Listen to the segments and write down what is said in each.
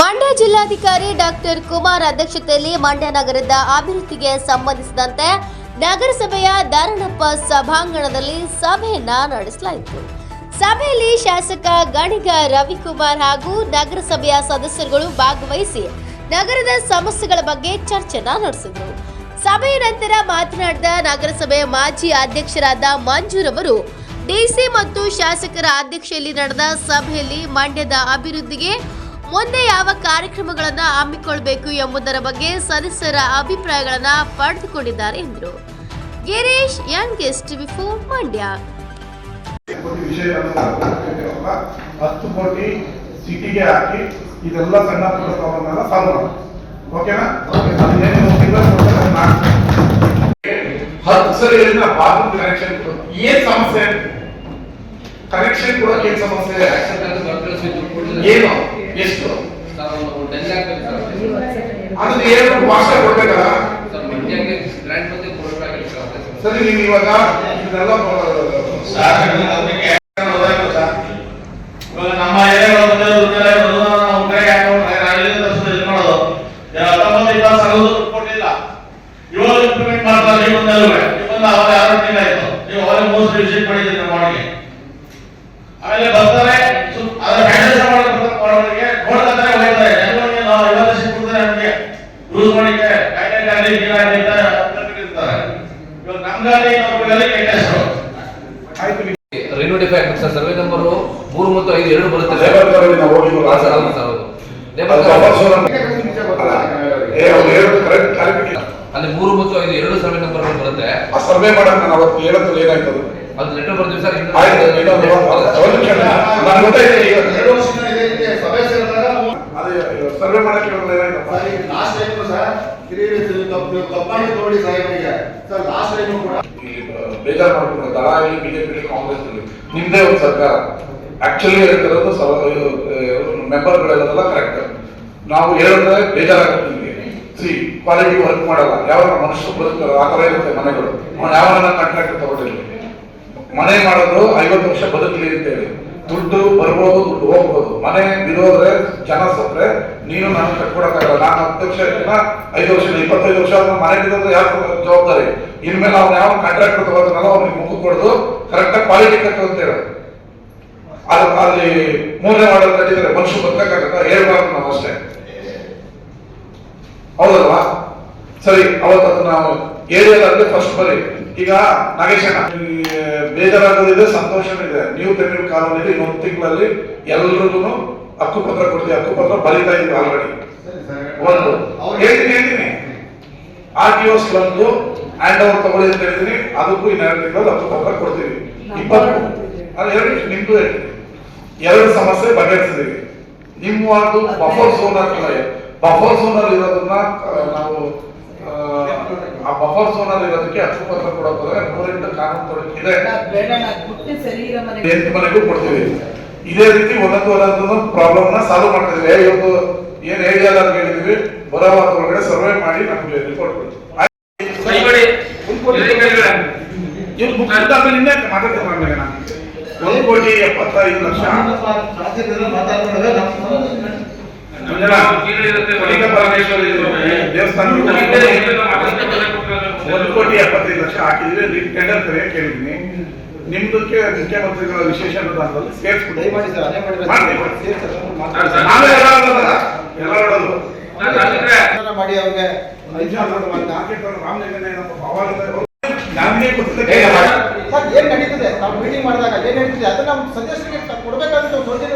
ಮಂಡ್ಯ ಜಿಲ್ಲಾಧಿಕಾರಿ ಡಾಕ್ಟರ್ ಕುಮಾರ್ ಅಧ್ಯಕ್ಷತೆಯಲ್ಲಿ ಮಂಡ್ಯ ನಗರದ ಅಭಿವೃದ್ಧಿಗೆ ಸಂಬಂಧಿಸಿದಂತೆ ನಗರಸಭೆಯ ದಾರಣಪ್ಪ ಸಭಾಂಗಣದಲ್ಲಿ ಸಭೆಯನ್ನ ನಡೆಸಲಾಯಿತು. ಸಭೆಯಲ್ಲಿ ಶಾಸಕ ಗಣಿಗ ರವಿಕುಮಾರ್ ಹಾಗೂ ನಗರಸಭೆಯ ಸದಸ್ಯರುಗಳು ಭಾಗವಹಿಸಿ ನಗರದ ಸಮಸ್ಯೆಗಳ ಬಗ್ಗೆ ಚರ್ಚೆನ ನಡೆಸಿದರು. ಸಭೆಯ ನಂತರ ಮಾತನಾಡಿದ ನಗರಸಭೆ ಮಾಜಿ ಅಧ್ಯಕ್ಷರಾದ ಮಂಜೂರವರು ಡಿಸಿ ಮತ್ತು ಶಾಸಕರ ಅಧ್ಯಕ್ಷತೆಯಲ್ಲಿ ನಡೆದ ಸಭೆಯಲ್ಲಿ ಮಂಡ್ಯದ ಅಭಿವೃದ್ಧಿಗೆ ಮುಂದೆ ಯಾವ ಕಾರ್ಯಕ್ರಮಗಳನ್ನು ಹಮ್ಮಿಕೊಳ್ಳಬೇಕು ಎಂಬುದರ ಬಗ್ಗೆ ಸದಸ್ಯರ ಅಭಿಪ್ರಾಯಗಳನ್ನ ಪಡೆದುಕೊಂಡಿದ್ದಾರೆ ಎಂದರು. ಗಿರೀಶ್ ಗೆಸ್ಟ್ ಬಿಫೋರ್ ಮಂಡ್ಯ ಕೋಟಿ ವಿಷಯಗಳನ್ನ ಹತ್ತು ಕೋಟಿ ಸಿಟಿಗೆ ಹಾಕಿ ಇದೆಲ್ಲ ಸಣ್ಣ ಪುಟ್ಟ ಸಾಮಾನೆಲ್ಲ ಸಾಲ್ವ್ ಮಾಡಿ ಓಕೆನಾ. ಹತ್ತು ಸರಿ ಬಾತ್ರೂಮ್ ಕನೆಕ್ಷನ್ ಏನ್ ಸಮಸ್ಯೆ? ಕನೆಕ್ಷನ್ ಕೊಡೋಕೆ ಏನ್ ಸಮಸ್ಯೆ? ಏನು? ಎಷ್ಟು? ಅದನ್ನ ಏನು ಭಾಷೆ ಕೊಡ್ಬೇಕಲ್ಲ ಸರಿ ನೀವು ಇವಾಗ ಇದೆಲ್ಲ ಇವಾಗ ನಮ್ಮ ನಾವು ಇವಾಗ ಇಂಪ್ಲಿಮೆಂಟ್ ಮಾಡ್ತಾರೆ ಬಂದು ಅವಾಗ ಯಾರು ನೀವು ಅವರೇ ಮೋಸ್ಟ್ ವಿಸಿಟ್ ಮಾಡಿದ್ದೀರಿ ನಮ್ಮ ಮಾಡಿಗೆ ಆಮೇಲೆ ಬರ್ತಾರೆ ಸು- ಅದ್ರ ಹ್ಯಾಂಡಲ್ ಮಾಡೋರಿಗೆ ನೋಡ್ತಾರೆ ಹೋಗ್ತಾರೆ ಜನಗಳಿಗೆ ನಾವು ಇವತ್ತು ಸಿಕ್ಕಿದ್ರೆ ನಮಗೆ ಯೂಸ್ ಮಾಡಿಕ್ಕೆ ಕಾಯಿಲೆ ಗಾಡಿ ನೀರಾಗಲಿ ಅಂತ ಇರ್ತಾರೆ ಇವಾಗ ನಮ್ಮ ಗಾಡಿ ನೌಕರಿಗಳಲ್ಲಿ ಕೆಟ್ಟ ಹೆಸರು ಆಯ್ತು ನೀವು ರಿನೋಟಿಫೈ ಆಗ್ಬೇಕು ಸರ್ ಸರ್ವೆ ನಂಬರ್ ಮೂರು ಮತ್ತು ಐದು ಎರಡು ಬರುತ್ತೆ. ಅಲ್ಲಿ ಮೂರು ಮತ್ತು ಐದು ಎರಡು ಸರ್ವೆ ನಂಬರ್ ಬರುತ್ತೆ. ಆ ಸರ್ವೆ ಮಾಡಕ್ ನಾನು ಅವತ್ತು ಹೇಳೋದು ಏನಾಯ್ತು ಅದು? ಲೆಟರ್ ಬರ್ತೀವಿ ಸರ್ ಸರ್ವೆ ಮಾಡಕ್ಕೆ ಹೇಳೋದು ಏನಾಯ್ತಪ್ಪ? ಲಾಸ್ಟ್ ಟೈಮ್ ಸರ್ ತಪ್ಪು ತಪ್ಪಾಗಿ ಸಾಹೇಬರಿಗೆ. ಟೈಮ್ ಕೂಡ ಬೇಜಾರು ಮಾಡ್ಕೊಂಡು ದಳ ಬಿಜೆಪಿ ಕಾಂಗ್ರೆಸ್ ನಿಮ್ದೇ ಒಂದು ಸರ್ಕಾರ. ಆಕ್ಚುಲಿ ಹೇಳ್ತಿರೋದು ಮೆಂಬರ್ಗಳೆಲ್ಲ ಕರೆಕ್ಟ್ ನಾವು ಹೇಳಿದ್ರೆ ಬೇಜಾರಾಗುತ್ತೆ ನಿಮಗೆ. ಸಿ ಕ್ವಾಲಿಟಿ ವರ್ಕ್ ಮಾಡಲ್ಲ. ಯಾವ ಮನುಷ್ಯ ಬದುಕಲ್ಲ ಆ ಥರ ಇರುತ್ತೆ ಮನೆಗಳು. ಯಾವ ಕಾಂಟ್ರಾಕ್ಟ್ ತಗೊಂಡಿಲ್ಲ. ಮನೆ ಮಾಡೋದು ಐವತ್ತು ವರ್ಷ ಬದುಕಲಿ ಅಂತೇಳಿ. ದುಡ್ಡು ಬರ್ಬೋದು, ದುಡ್ಡು ಹೋಗ್ಬೋದು. ಮನೆ ಬಿಡೋದ್ರೆ ಜನ ಸತ್ರೆ ನೀನು ನಾನು ಕಟ್ಕೊಡಕ್ಕಾಗಲ್ಲ ನಾನು ಹತ್ತು ವರ್ಷ ಐದು ವರ್ಷ ಇಪ್ಪತ್ತೈದು ವರ್ಷ ಆದ್ಮೇಲೆ ಮನೆ ಬಿಡೋದ್ರೆ ಯಾರು ಜವಾಬ್ದಾರಿ? ಇನ್ಮೇಲೆ ಅವ್ನು ಯಾವ ಕಾಂಟ್ರಾಕ್ಟ್ ತಗೋತಾನಲ್ಲ ಅವ್ನಿಗೆ ಮುಖ ಕೊಡೋದು ಕರೆಕ್ಟಾಗಿ ಕ್ವಾಲಿಟಿ ಕಟ್ಟು ಅಂತ ಅದು ಅಲ್ಲಿ ಮೂರನೇ ಮಾಡಲ್ ಕಟ್ಟಿದ್ರೆ ಮನುಷ್ಯ ಬದುಕಕ್ಕಾಗತ್ತ ಹೇಳ್ಬಾರ್ದು ನಾವು ಅಷ್ಟೇ. ಹೌದಲ್ವಾ? ಸರಿ, ಅವತ್ತು ನಾವು ಏರಿಯಾದಲ್ಲಿ ಫಸ್ಟ್ ಬರಿ ಈಗ ನಾಗೇಶಣ್ಣ ಬೇಜಾರಾಗೋದಿದೆ ಸಂತೋಷನೂ ಇದೆ ನೀವು ತೆರಳಿದ ಕಾಲದಲ್ಲಿ ಇನ್ನೊಂದು ತಿಂಗಳಲ್ಲಿ ಎಲ್ರಿಗೂ ಹಕ್ಕುಪತ್ರ ಕೊಡ್ತೀವಿ ಹಕ್ಕುಪತ್ರ ಬರೀತಾ ಇದ್ದೀವಿ ಆಲ್ರೆಡಿ ಒಂದು. ಹೇಳ್ತೀನಿ ಹೇಳ್ತೀನಿ. ಆರ್ ಟಿ ಓಸ್ ಬಂದು ಹ್ಯಾಂಡ್ ಓವರ್ ತಗೊಳ್ಳಿ ಅಂತ ಹೇಳ್ತೀನಿ ಅದಕ್ಕೂ ಇನ್ನೆರಡು ತಿಂಗಳಲ್ಲಿ ಹಕ್ಕುಪತ್ರ ಕೊಡ್ತೀವಿ. ಇಪ್ಪತ್ತು. ಅದು ಹೇಳಿ ನಿಮ್ದು ಹೇಳ್ತೀನಿ ಎರಡು ಸಮಸ್ಯೆ ಬಗೆಹರಿಸಿದೀವಿ ನಿಮ್ಮ ಅದು ಬಫರ್ ಝೋನ್ ಅಂತ ಬಫರ್ ಝೋನ್ ಅಲ್ಲಿ ಇರೋದನ್ನ ನಾವು ಆ, ಬಫರ್ ಝೋನ್ ಅಲ್ಲಿ ಇರೋದಕ್ಕೆ ಹಕ್ಕುಪತ್ರ ಕೊಡೋದ್ರೆ ನೂರೆಂಟು ಕಾನೂನು ತೊಡಕು ಇದೆ. ಬೇಡಣ್ಣ ಪುಟ್ಟಿ ಸರಿ ಇರೋ ಮನೆಗೆ ಎಂಟು ಮನೆಗೂ ಕೊಡ್ತೀವಿ. ಇದೇ ರೀತಿ ಒಂದೊಂದು ಒಂದೊಂದು ಪ್ರಾಬ್ಲಮ್ನ ಸಾಲ್ವ್ ಮಾಡ್ತಾ ಇದೀವಿ ಇವತ್ತು ಏನ್ ಏರಿಯಾದ ಹೇಳಿದ್ವಿ ಬರೋ ಒಳಗಡೆ ಸರ್ವೆ ಮಾಡಿ ನಮ್ಗೆ ರಿಪೋರ್ಟ್ ಒಂದು ಕೋಟಿ ಎಪ್ಪತ್ತೈದು ಲಕ್ಷ. ಒಂದು ಕೋಟಿ ಎಪ್ಪತ್ತೈದು ಲಕ್ಷ ಹಾಕಿದ್ವಿ ಟೆಂಡರ್ ಕರೆಯ ಕೇಳಿದ್ದೀನಿ. ನಿಮ್ದಕ್ಕೆ ಮುಖ್ಯಮಂತ್ರಿಗಳ ವಿಶೇಷ ಅನುದಾನದಲ್ಲಿ ಸೇರಿಸ್ಬಿಟ್ಟು ದಯಮಾಡಿ ಸರ್ ಅದೇ ಮಾಡಿ ನಾವೇ ಅವ್ರಿಗೆ ಏನ್ ನಡೀತದೆ? ನಾವು ಮೀಟಿಂಗ್ ಮಾಡಿದಾಗ ಏನ್ ನಡೀತದೆ. ಅದನ್ನ ನಮ್ಮ ಸದಸ್ಯರಿಗೆ ಕೊಡ್ಬೇಕಾದ್ರೆ ನಾವು ಸೋಚನೆ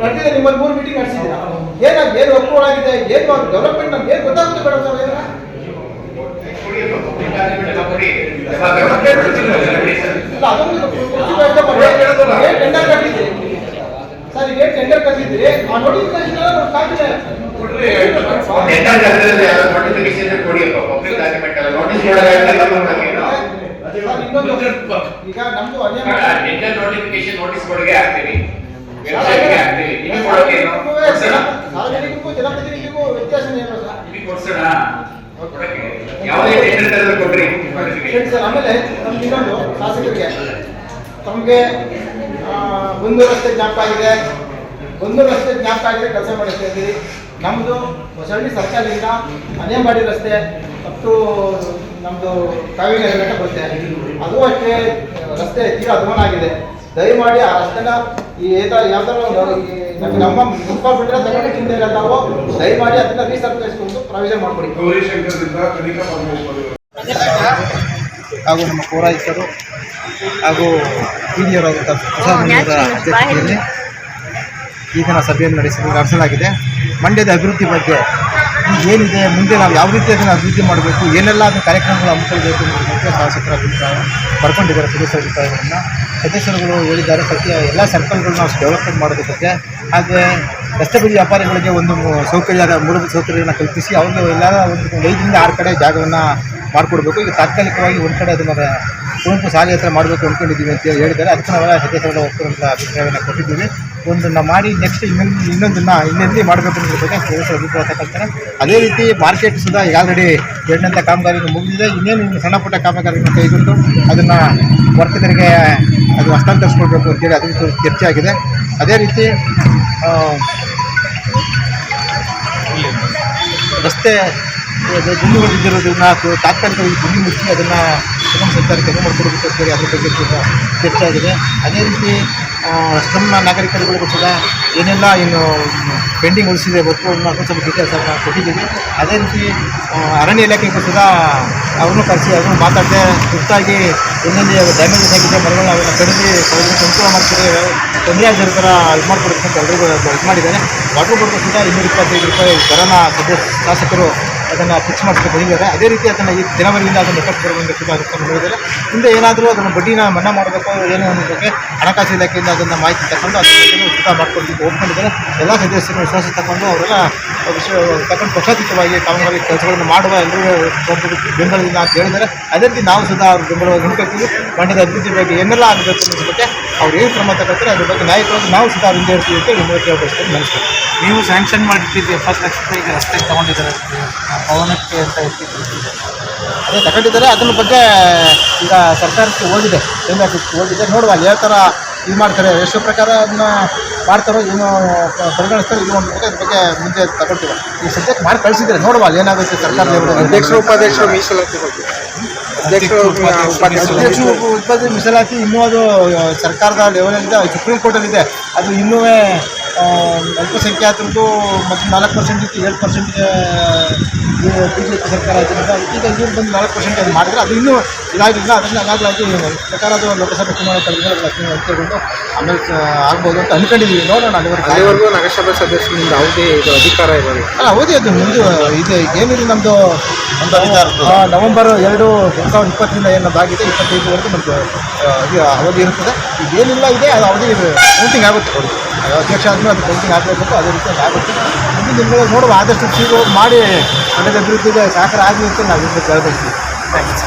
ನಡೆದಿದೆ ನಿಮ್ಮಲ್ಲಿ ಮೂರು ಮೀಟಿಂಗ್ ನಡೆಸಿದ್ದೀರಾ? ಏನಾಗ ಏನು ಒಪ್ಪಿಕೊಳ್ಳಾಗಿದೆ ಏನು ಡೆವಲಪ್ಮೆಂಟ್ ನಮ್ಗೆ ಏನು ಗೊತ್ತಾಗುತ್ತೆ ಬೇಡ ಸರ್ ಏನ ಟೆಂಡರ್ ಸರ್ ಈಗ ಟೆಂಡರ್ ಆ ನೋಟಿಫಿಕೇಶನ್ ಎಲ್ಲ ಕಾಗಿದೆ ಈಗ ನಮ್ದು ಅದೇ ನೋಟಿಫಿಕೇಶನ್ ನೋಟಿಸ್ ವೆಬ್ಸೈಟ್ಗೆ ಹಾಕ್ತೀವಿ ಜನಪ್ರತಿನಿಧಿಗೂ ವ್ಯತ್ಯಾಸ ಏನು ಸರ್? ಆಮೇಲೆ ನಮ್ಗೆ ಇನ್ನೊಂದು ಶಾಸಕರಿಗೆ. ತಮಗೆ ಒಂದು ರಸ್ತೆ ಜ್ಞಾಪಕ ಆಗಿದೆ. ಒಂದು ರಸ್ತೆ ಜ್ಞಾಪಕ ಆಗಿದೆ ಕೆಲಸ ಮಾಡಿಸ್ತಾ ಇದ್ದೀವಿ ನಮ್ಮದು ಹೊಸಳ್ಳಿ ಸರ್ಕಾರದಿಂದ ಅನೇಮಾಡಿ ರಸ್ತೆ ಮತ್ತು ನಮ್ಮದು ಕಾವೇರಿ ಬರುತ್ತೆ. ಅದು ಅಷ್ಟೇ ರಸ್ತೆ ತೀರಾ ಅಧ್ವಾನ ಆಗಿದೆ. ದಯಮಾಡಿ ಆ ರಸ್ತೆನ ಈ ಏತ ಯಾವ್ದಾರು ನಮ್ಮ ಮುನ್ಸಿಪಾಲ್ ಬಿಟ್ಟರೆ ತಗೊಂಡು ಚಿಂತೆ ಇಲ್ಲ ತಾವು. ದಯಮಾಡಿ ಅದನ್ನ ರೀಸರ್ಕರಿಸಿಕೊಂಡು ಪ್ರಾವಿಷನ್ ಮಾಡ್ಕೊಡಿ. ಗೌರಿಶಂಕರದಿಂದ ಕನಿಕಾ ಪರಮೇಶ್ವರಿ ಹಾಗೂ ನಮ್ಮ ಪೌರಾಯುಕ್ತರು ಹಾಗೂ ಪ್ರಸಾದ್ ಅಧ್ಯಕ್ಷತೆಯಲ್ಲಿ ಈಗಿನ ಸಭೆಯನ್ನು ನಡೆಸಿ ನಡೆಸಲಾಗಿದೆ ಮಂಡ್ಯದ ಅಭಿವೃದ್ಧಿ ಬಗ್ಗೆ ಏನಿದೆ, ಮುಂದೆ ನಾವು ಯಾವ ರೀತಿ ಅದನ್ನು ಅಭಿವೃದ್ಧಿ ಮಾಡಬೇಕು, ಏನೆಲ್ಲ ಅದನ್ನು ಕಾರ್ಯಕ್ರಮಗಳು ಹಮ್ಮಿಕೊಳ್ಬೇಕು ಅನ್ನೋದ್ರ ಬಗ್ಗೆ ಶಾಸಕರ ಅಭಿಪ್ರಾಯ, ಬರ್ಕೊಂಡಿದ್ದಾರೆ ಅಭಿಪ್ರಾಯಗಳನ್ನು ಸದಸ್ಯರುಗಳು ಹೇಳಿದ್ದಾರೆ, ಸತ್ಯ, ಎಲ್ಲ ಸರ್ಕಲ್ಗಳು ನಾವು ಡೆವಲಪ್ಮೆಂಟ್ ಮಾಡೋದಕ್ಕೆ ಹಾಗೆ ರಸ್ತೆ ಬದಿ ವ್ಯಾಪಾರಿಗಳಿಗೆ ಒಂದು ಸೌಕರ್ಯ ಸೌಕರ್ಯದ ಮೂಲಭೂತ ಸೌಕರ್ಯಗಳನ್ನು ಕಲ್ಪಿಸಿ, ಅವ್ರಿಗೆ ಎಲ್ಲ ಒಂದು ಐದರಿಂದ ಆರು ಕಡೆ ಜಾಗವನ್ನು ಮಾಡಿಕೊಡ್ಬೇಕು. ಈಗ ತಾತ್ಕಾಲಿಕವಾಗಿ ಒಂದು ಕಡೆ ಅದನ್ನು ಕುವೆಂಪು ಶಾಲೆ ಹತ್ರ ಮಾಡಬೇಕು ಅಂದ್ಕೊಂಡಿದ್ದೀವಿ ಅಂತ ಹೇಳಿದ್ದಾರೆ. ಅದಕ್ಕೆ ನಾವೆಲ್ಲ ಸದಸ್ಯರ ಒಪ್ಪಿರುವಂಥ ಅಭಿಪ್ರಾಯವನ್ನು ಕೊಟ್ಟಿದ್ದೀವಿ. ಒಂದನ್ನು ಮಾಡಿ ನೆಕ್ಸ್ಟ್ ಇನ್ನೊಂದು ಇನ್ನೊಂದನ್ನು ಇನ್ನೆಲ್ಲಿ ಮಾಡಬೇಕು ಅನ್ನೋದ್ರ ಬಗ್ಗೆ ಸದಸ್ಯರ ಅಭಿಪ್ರಾಯ ತಗೊಳ್ತಾರೆ ಅದೇ ರೀತಿ ಮಾರ್ಕೆಟ್ ಸುಧಾ ಈಗ ಆಲ್ರೆಡಿ ಎರಡನೇಂಥ ಕಾಮಗಾರಿಗಳು ಮುಗಿದಿದೆ. ಇನ್ನೇನು ಇನ್ನು ಸಣ್ಣ ಪುಟ್ಟ ಕಾಮಗಾರಿಗಳನ್ನು ಕೈಗೊಂಡು ಅದನ್ನು ವರ್ತಕರಿಗೆ ಅದು ಹಸ್ತಾಂತರಿಸ್ಕೊಳ್ಬೇಕು ಅಂತೇಳಿ ಅದು ಚರ್ಚೆ ಆಗಿದೆ. ಅದೇ ರೀತಿ ರಸ್ತೆ ಗುಂಡುಗಳು ಬಿದ್ದಿರೋದನ್ನ ತಾತ್ಕಾಲಿಕವಾಗಿ ಗುಂಡಿ ಮುಚ್ಚಿ ಅದನ್ನು ಸುಗಮ ಸಂಚಾರಕ್ಕೆ ಕೆಲವು ಮಾಡಿಕೊಡಬೇಕು ಅಂತೇಳಿ ಅದ್ರ ಬಗ್ಗೆ ಕೂಡ ಚರ್ಚೆ ಆಗಿದೆ. ಅದೇ ರೀತಿ ಸ್ಲಮ್ ನಾಗರಿಕರುಗಳಿಗೂ ಕೂಡ ಏನೆಲ್ಲ ಇನ್ನು ಪೆಂಡಿಂಗ್ ಉಳಿಸಿದೆ ಬರ್ತು ಅನ್ನೋದು ಸ್ವಲ್ಪ ಡೀಟೇಲ್ಸನ್ನು ಕೊಟ್ಟಿದ್ದೀವಿ. ಅದೇ ರೀತಿ ಅರಣ್ಯ ಇಲಾಖೆಗೂ ಕೂಡ ಅವ್ರನ್ನೂ ಕರೆಸಿ ಅವರು ಮಾತಾಡದೆ ತುರ್ತಾಗಿ ಎಲ್ಲೆಲ್ಲಿ ಡ್ಯಾಮೇಜಸ್ ಆಗಿದೆ ಮರಗಳನ್ನ ಅವೆಲ್ಲ ಕಡಿಮೆ ಅನುಕೂಲ ಮಾಡ್ತೀವಿ ತೊಂದರೆ ಆಗಿರೋ ಥರ ಇದು ಮಾಡ್ಕೊಡ್ಬೇಕು ಅಂತ ಎಲ್ರಿಗೂ ಇದು ಮಾಡಿದ್ದಾರೆ. ವಾಟರ್ ಬೋರ್ಡ್ ಕೂಡ ಇನ್ನೂರ ಇಪ್ಪತ್ತೈದು ರೂಪಾಯಿ ದರನ ಸದ್ಯ ಶಾಸಕರು ಅದನ್ನು ಫಿಕ್ಸ್ ಮಾಡಿಸ್ಕೊಂಡು ಬಂದಿದ್ದಾರೆ ಅದೇ. ರೀತಿ ಅದನ್ನು ಈ ಜನವರಿಯಿಂದ ಅದನ್ನು ಎಫೆಕ್ಟ್ ಬರುವಂತೆ ಅದಕ್ಕೆ ಹೇಳಿದ್ದಾರೆ ಮುಂದೆ ಏನಾದರೂ ಅದನ್ನು ಬಡ್ಡಿನ ಮನ್ನಾ ಮಾಡಬೇಕು, ಏನು ಅನ್ನೋದಕ್ಕೆ ಹಣಕಾಸು ಇಲಾಖೆಯಿಂದ ಅದನ್ನು ಮಾಹಿತಿ ತಗೊಂಡು ಅದನ್ನು ಉಚಿತ ಮಾಡ್ಕೊಂಡು ಒಪ್ಕೊಂಡಿದ್ದಾರೆ ಎಲ್ಲ ಸದಸ್ಯರು ವಿಶ್ವಾಸ ತಗೊಂಡು ಅವರೆಲ್ಲ ವಿಶ್ವ ತಗೊಂಡು ಪಕ್ಷಾತೀತವಾಗಿ ಕಾಮಗಾರಿ ಕೆಲಸಗಳನ್ನು ಮಾಡುವ ಎಲ್ಲರೂ ಬೆಂಬಲದಿಂದ ಅಂತ ಹೇಳಿದ್ದಾರೆ. ಅದೇ ರೀತಿ ನಾವು ಸುಧಾ ಅವ್ರ ಬೆಂಬಲವಾಗಿ ನಿಂತ್ಕೊಳ್ತೀವಿ. ಮಂಡ್ಯದ ಅಭಿವೃದ್ಧಿ ಬಗ್ಗೆ ಏನೆಲ್ಲ ಆಗಬೇಕು ಅನ್ನೋದಕ್ಕೆ ಅವ್ರು ಏನು ಕ್ರಮ ತಗೊಳ್ತಾರೆ ಅದ್ರ ಬಗ್ಗೆ ನಾಯಕರಾಗಿ ನಾವು ಸುತ್ತ ಹಿಂದೆ ಇರ್ತೀವಿ ಅಂತ ನಿಮ್ಮ ಕೇಳಬೇಕು ನಮಸ್ಕಾರ. ನೀವು ಸ್ಯಾಂಕ್ಷನ್ ಮಾಡಿಟ್ಟಿದ್ದೆ ಫಸ್ಟ್ ಲಕ್ಷ ಈಗ ರಸ್ತೆ ತಗೊಂಡಿದ್ದಾರೆ. ಪವನಕ್ಕೆ ಅಂತ ಇರ್ತೀವಿ ಅದೇ ತಗೊಂಡಿದ್ದಾರೆ ಅದ್ರ ಬಗ್ಗೆ ಈಗ ಸರ್ಕಾರಕ್ಕೆ ಹೋಗಿದೆ ಕೇಂದ್ರ ಆಫೀಸ್ಗೆ ಹೋಗಿದೆ ನೋಡುವ ಯಾವ ಥರ ಇದು ಮಾಡ್ತಾರೆ ಎಷ್ಟು ಪ್ರಕಾರ ಅದನ್ನ ಮಾಡ್ತಾರೋ ಏನು ಪರಿಗಣಿಸ್ತಾರೋ ಪರಿಗಣಿಸ್ತಾರೆ ಇದು ಒಂದು ಅದ್ರ ಬಗ್ಗೆ ಮುಂದೆ ತಗೊಳ್ತೀವಿ. ಈ ಸದ್ಯಕ್ಕೆ ಮಾಡಿ ಕಳಿಸಿದ್ರೆ ನೋಡುವ ಏನಾಗುತ್ತೆ ಸರ್ಕಾರ ಅಧ್ಯಕ್ಷರು ಉಪಾಧ್ಯಕ್ಷರು ಮೀಸಲಾತಿ ಬಗ್ಗೆ. ಅಧ್ಯಕ್ಷರು ಮೀಸಲಾತಿ ಇನ್ನೂ ಅದು ಸರ್ಕಾರದ ಲೆವೆಲಲ್ಲಿದೆ ಸುಪ್ರೀಂ ಕೋರ್ಟಲ್ಲಿದೆ ಅದು ಇನ್ನೂ ಅಲ್ಪಸಂಖ್ಯಾತರದ್ದು ಮತ್ತು ನಾಲ್ಕು ಪರ್ಸೆಂಟ್ ಇತ್ತು ಏಳು ಪರ್ಸೆಂಟ್ ಬಿ ಜೆ ಪಿ ಸರ್ಕಾರ ಆಗಿರೋದು ಈಗ ಇವ್ರು ಬಂದು ನಾಲ್ಕು ಪರ್ಸೆಂಟ್ ಅದು ಮಾಡಿದ್ರೆ ಅದು ಇನ್ನೂ ಇದಾಗಿಲ್ಲ ಅದರಿಂದ ಅದಾಗಲಾಗಿ ಪ್ರಕಾರ ಅದು ಲೋಕಸಭೆ ಚುನಾವಣೆ ಅಂತೇಳ್ಕೊಂಡು ಆಮೇಲೆ ಆಗ್ಬೋದು ಅಂತ ಅನ್ಕೊಂಡಿದ್ದೀವಿ ನೋಡೋಣ ಅಲ್ಲಿವರೆಗೆ ಅಲ್ಲಿವರೆಗೂ ನಗರಸಭೆ ಸದಸ್ಯರಿಂದ ಯಾವುದೇ ಇದು ಅಧಿಕಾರ ಇರೋದು ಅಲ್ಲ ಹೌದು ಅದು ಮುಂದೆ ಇದು. ಏನಿದೆ ನಮ್ಮದು ನವೆಂಬರ್ ಎರಡು ಎರಡು ಸಾವಿರದ ಇಪ್ಪತ್ತರಿಂದ ಏನದಾಗಿದೆ ಆಗಿದೆ ಇಪ್ಪತ್ತೈದರವರೆಗೂ ನಮ್ಮದು ಇದು ಅವಧಿ ಇರುತ್ತದೆ. ಇದೇನಿಲ್ಲ ಇದೆ ಅದು ಅವಧಿ ಕೌಂಟಿಂಗ್ ಆಗುತ್ತೆ. ಅಧ್ಯಕ್ಷ ಆದಮೇಲೆ ಅದು ಕೌಂಟಿಂಗ್ ಆಗಬೇಕು ಅದೇ ರೀತಿ ಆಗುತ್ತೆ. ಮುಂದಿನ ದಿನಗಳಲ್ಲಿ ನೋಡುವ ಆದಷ್ಟು ಶೀಘ್ರ ಮಾಡಿ ಮನೆಯ ಅಭಿವೃದ್ಧಿಗೆ ಸಹಕಾರ ಆಗಲಿ ಅಂತ ನಾವು ಇದನ್ನು ಥ್ಯಾಂಕ್ ಥ್ಯಾಂಕ್ಸ್